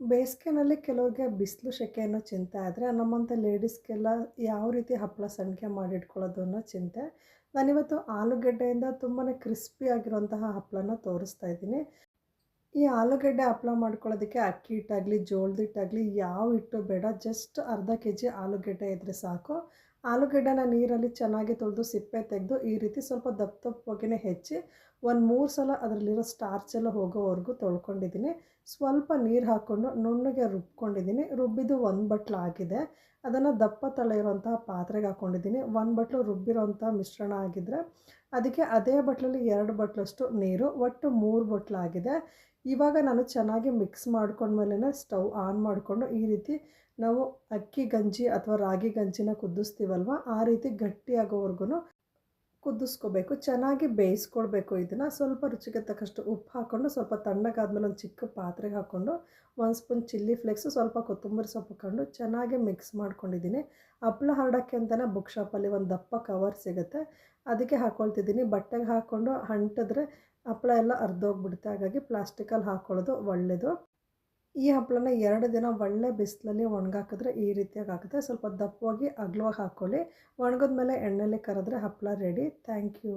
ಬೇಸಿಗೆನಲ್ಲಿ ಕೆಲವ್ರಿಗೆ ಬಿಸಿಲು ಸೆಕೆ ಅನ್ನೋ ಚಿಂತೆ ಆದರೆ ನಮ್ಮಂಥ ಲೇಡೀಸ್ಗೆಲ್ಲ ಯಾವ ರೀತಿ ಹಪ್ಪಳ ಸಂಡಿಗೆ ಮಾಡಿಟ್ಕೊಳ್ಳೋದು ಅನ್ನೋ ಚಿಂತೆ. ನಾನಿವತ್ತು ಆಲೂಗಡ್ಡೆಯಿಂದ ತುಂಬಾ ಕ್ರಿಸ್ಪಿ ಆಗಿರುವಂತಹ ಹಪ್ಪಳನ ತೋರಿಸ್ತಾ ಇದ್ದೀನಿ. ಈ ಆಲೂಗಡ್ಡೆ ಹಪ್ಪಳ ಮಾಡ್ಕೊಳ್ಳೋದಕ್ಕೆ ಅಕ್ಕಿ ಹಿಟ್ಟಾಗಲಿ ಜೋಳದ ಹಿಟ್ಟಾಗಲಿ ಯಾವ ಹಿಟ್ಟು ಬೇಡ, ಜಸ್ಟ್ ಅರ್ಧ ಕೆ ಜಿ ಆಲೂಗಡ್ಡೆ ಇದ್ದರೆ ಸಾಕು. ಆಲೂಗೆಡ್ಡೆನ ನೀರಲ್ಲಿ ಚೆನ್ನಾಗಿ ತೊಳೆದು ಸಿಪ್ಪೆ ತೆಗೆದು ಈ ರೀತಿ ಸ್ವಲ್ಪ ದಪ್ಪ ದಪ್ಪಗೆ ಹೆಚ್ಚಿ ಒಂದು ಮೂರು ಸಲ ಅದರಲ್ಲಿರೋ ಸ್ಟಾರ್ಚ್ ಎಲ್ಲ ಹೋಗೋವರೆಗೂ ತೊಳ್ಕೊಂಡಿದ್ದೀನಿ. ಸ್ವಲ್ಪ ನೀರು ಹಾಕ್ಕೊಂಡು ನುಣ್ಣಗೆ ರುಬ್ಕೊಂಡಿದ್ದೀನಿ. ರುಬ್ಬಿದ್ದು ಒಂದು ಬಟ್ಲು ಆಗಿದೆ. ಅದನ್ನು ದಪ್ಪ ತಳ ಇರೋಂತಹ ಪಾತ್ರೆಗೆ ಹಾಕ್ಕೊಂಡಿದ್ದೀನಿ ಒಂದು ಬಟ್ಲು ರುಬ್ಬಿರೋಂಥ ಮಿಶ್ರಣ ಆಗಿದ್ದರೆ ಅದಕ್ಕೆ ಅದೇ ಬಟ್ಲಲ್ಲಿ ಎರಡು ಬಟ್ಲಷ್ಟು ನೀರು, ಒಟ್ಟು ಮೂರು ಬಟ್ಲು ಆಗಿದೆ. ಇವಾಗ ನಾನು ಚೆನ್ನಾಗಿ ಮಿಕ್ಸ್ ಮಾಡ್ಕೊಂಡ್ಮೇಲೆ ಸ್ಟವ್ ಆನ್ ಮಾಡಿಕೊಂಡು ಈ ರೀತಿ ನಾವು ಅಕ್ಕಿ ಗಂಜಿ ಅಥವಾ ರಾಗಿ ಗಂಜಿನ ಕುದಿಸ್ತೀವಲ್ವ? ಆ ರೀತಿ ಗಟ್ಟಿಯಾಗೋವರೆಗೂ ಕುದಿಸ್ಕೋಬೇಕು. ಚೆನ್ನಾಗಿ ಬೇಯಿಸ್ಕೊಳ್ಬೇಕು ಇದನ್ನು. ಸ್ವಲ್ಪ ರುಚಿಗೆ ತಕ್ಕಷ್ಟು ಉಪ್ಪು ಹಾಕ್ಕೊಂಡು ಸ್ವಲ್ಪ ತಣ್ಣಗಾದ್ಮೇಲೆ ಒಂದು ಚಿಕ್ಕ ಪಾತ್ರೆಗೆ ಹಾಕ್ಕೊಂಡು ಒಂದು ಸ್ಪೂನ್ ಚಿಲ್ಲಿ ಫ್ಲೇಕ್ಸು, ಸ್ವಲ್ಪ ಕೊತ್ತಂಬರಿ ಸೊಪ್ಪು ಹಾಕ್ಕೊಂಡು ಚೆನ್ನಾಗಿ ಮಿಕ್ಸ್ ಮಾಡ್ಕೊಂಡಿದ್ದೀನಿ. ಹಪ್ಪಳ ಹರಡೋಕ್ಕೆ ಅಂತಲೇ ಬುಕ್ ಶಾಪಲ್ಲಿ ಒಂದು ದಪ್ಪ ಕವರ್ ಸಿಗುತ್ತೆ. ಅದಕ್ಕೆ ಹಾಕ್ಕೊಳ್ತಿದ್ದೀನಿ ಬಟ್ಟೆಗೆ ಹಾಕ್ಕೊಂಡು ಹಂಟಿದ್ರೆ ಹಪ್ಪಳ ಎಲ್ಲ ಅರ್ಧೋಗ್ಬಿಡುತ್ತೆ ಹಾಗಾಗಿ ಪ್ಲಾಸ್ಟಿಕಲ್ಲಿ ಹಾಕ್ಕೊಳ್ಳೋದು ಒಳ್ಳೆಯದು ಈ ಹಪ್ಪಳನ ಎರಡು ದಿನ ಒಳ್ಳೆ ಬಿಸಿಲಲ್ಲಿ ಒಣಗಾಕಿದ್ರೆ ಈ ರೀತಿಯಾಗಿ ಆಗುತ್ತೆ ಸ್ವಲ್ಪ ದಪ್ಪವಾಗಿ ಅಗಲವಾಗಿ ಹಾಕ್ಕೊಳ್ಳಿ. ಒಣಗಿದ್ಮೇಲೆ ಎಣ್ಣೆಲಿ ಕರೆದ್ರೆ ಹಪ್ಪಳ ರೆಡಿ ಥ್ಯಾಂಕ್ ಯು